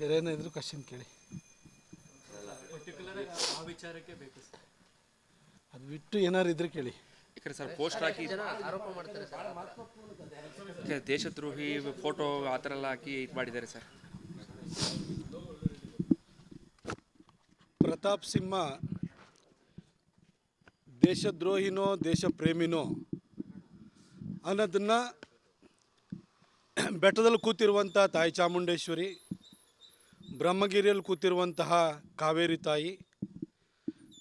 ಬೇರೆ ಇದ್ರು ಕ್ವಶನ್ ಕೇಳಿ. ಪರ್ಟಿಕ್ಯುಲರ್ ಆ ವಿಚಾರಕ್ಕೆ ಬೇಕು ಸರ್. ಅದು ಬಿಟ್ಟು ಏನಾರು ಇದ್ರೆ ಕೇಳಿ. ಯಾಕಂದ್ರೆ ಸರ್ ಪೋಸ್ಟ್ ಹಾಕಿ ಆರೋಪ ಮಾಡ್ತಾರೆ ಸರ್? ದೇಶದ್ರೋಹಿ ಫೋಟೋ ಆ ಥರ ಎಲ್ಲ ಹಾಕಿ ಇದು ಮಾಡಿದ್ದಾರೆ ಸರ್. ಪ್ರತಾಪ್ ಸಿಂಹ ದೇಶದ್ರೋಹಿನೋ ದೇಶ ಪ್ರೇಮಿನೋ ಅನ್ನೋದನ್ನು ಬೆಟ್ಟದಲ್ಲಿ ಕೂತಿರುವಂಥ ತಾಯಿ ಚಾಮುಂಡೇಶ್ವರಿ ಬ್ರಹ್ಮಗಿರಿಯಲ್ಲಿ ಕೂತಿರುವಂತಹ ಕಾವೇರಿ ತಾಯಿ,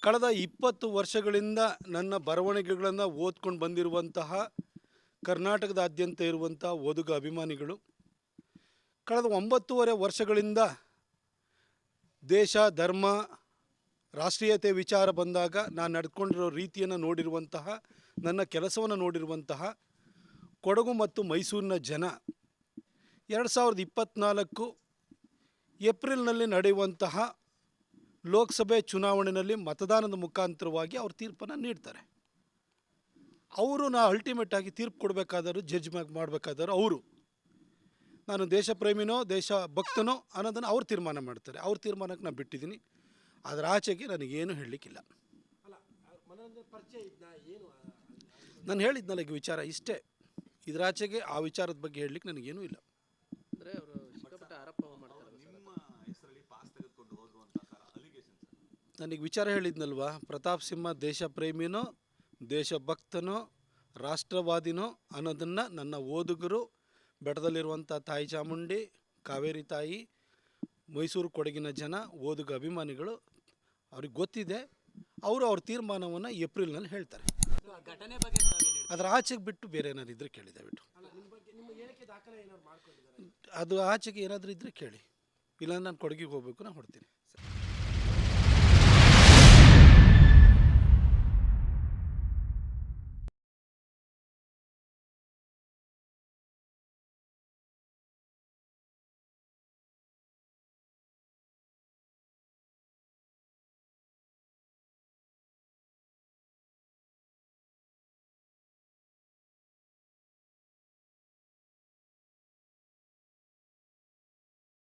ಕಳೆದ ಇಪ್ಪತ್ತು ವರ್ಷಗಳಿಂದ ನನ್ನ ಬರವಣಿಗೆಗಳನ್ನು ಓದ್ಕೊಂಡು ಬಂದಿರುವಂತಹ ಕರ್ನಾಟಕದಾದ್ಯಂತ ಇರುವಂಥ ಓದುಗ ಅಭಿಮಾನಿಗಳು, ಕಳೆದ ಒಂಬತ್ತೂವರೆ ವರ್ಷಗಳಿಂದ ದೇಶ, ಧರ್ಮ, ರಾಷ್ಟ್ರೀಯತೆ ವಿಚಾರ ಬಂದಾಗ ನಾನು ನಡ್ಕೊಂಡಿರೋ ರೀತಿಯನ್ನು ನೋಡಿರುವಂತಹ, ನನ್ನ ಕೆಲಸವನ್ನು ನೋಡಿರುವಂತಹ ಕೊಡಗು ಮತ್ತು ಮೈಸೂರಿನ ಜನ, ಎರಡು ಸಾವಿರದ ಇಪ್ಪತ್ತ್ನಾಲ್ಕು ಏಪ್ರಿಲ್ನಲ್ಲಿ ನಡೆಯುವಂತಹ ಲೋಕಸಭೆ ಚುನಾವಣೆಯಲ್ಲಿ ಮತದಾನದ ಮುಖಾಂತರವಾಗಿ ಅವರು ತೀರ್ಪನ್ನು ನೀಡ್ತಾರೆ. ಅವರು ನಾ ಅಲ್ಟಿಮೇಟ್ ಆಗಿ ತೀರ್ಪು ಕೊಡಬೇಕಾದರೂ ಜಡ್ಜ್ ಮಾಡಬೇಕಾದರೂ ಅವರು. ನಾನು ದೇಶ ಪ್ರೇಮಿನೋ, ದೇಶ ಭಕ್ತನೋ ಅನ್ನೋದನ್ನು ಅವ್ರು ತೀರ್ಮಾನ ಮಾಡ್ತಾರೆ. ಅವ್ರ ತೀರ್ಮಾನಕ್ಕೆ ನಾನು ಬಿಟ್ಟಿದ್ದೀನಿ. ಅದರ ಆಚೆಗೆ ನನಗೇನು ಹೇಳಲಿಕ್ಕಿಲ್ಲ. ನಾನು ಹೇಳಿದ್ನಲ್ಲ ಈಗ ವಿಚಾರ ಇಷ್ಟೇ. ಇದರಾಚೆಗೆ ಆ ವಿಚಾರದ ಬಗ್ಗೆ ಹೇಳಲಿಕ್ಕೆ ನನಗೇನೂ ಇಲ್ಲ ಅಂದ್ರೆ ಅವರು ಸಿಕ್ಕಾಪಟ್ಟೆ ಆರೋಪ ಮಾಡ್ತಾರೆ ನನಗೆ ವಿಚಾರ ಹೇಳಿದ್ನಲ್ವಾ? ಪ್ರತಾಪ್ ಸಿಂಹ ದೇಶ ಪ್ರೇಮಿನೋ ದೇಶಭಕ್ತನೋ ರಾಷ್ಟ್ರವಾದಿನೋ ಅನ್ನೋದನ್ನು ನನ್ನ ಓದುಗರು ಬೆಟ್ಟದಲ್ಲಿರುವಂಥ ತಾಯಿ ಚಾಮುಂಡಿ, ಕಾವೇರಿ ತಾಯಿ, ಮೈಸೂರು ಕೊಡಗಿನ ಜನ, ಓದುಗ ಅಭಿಮಾನಿಗಳು, ಅವ್ರಿಗೆ ಗೊತ್ತಿದೆ, ಅವರು ಅವ್ರ ತೀರ್ಮಾನವನ್ನು ಏಪ್ರಿಲ್ನಲ್ಲಿ ಹೇಳ್ತಾರೆ. ಅದರ ಆಚೆಗೆ ಬಿಟ್ಟು ಬೇರೆ ಏನಾದ್ರು ಇದ್ರೆ ಕೇಳಿದೆ ಬಿಟ್ಟು ಅದು ಆಚೆಗೆ ಏನಾದರೂ ಇದ್ದರೆ ಕೇಳಿ. ಇಲ್ಲ ನಾನು ಕೊಡಗಿಗೆ ಹೋಗ್ಬೇಕು, ನಾನು ಹೊಡ್ತೀನಿ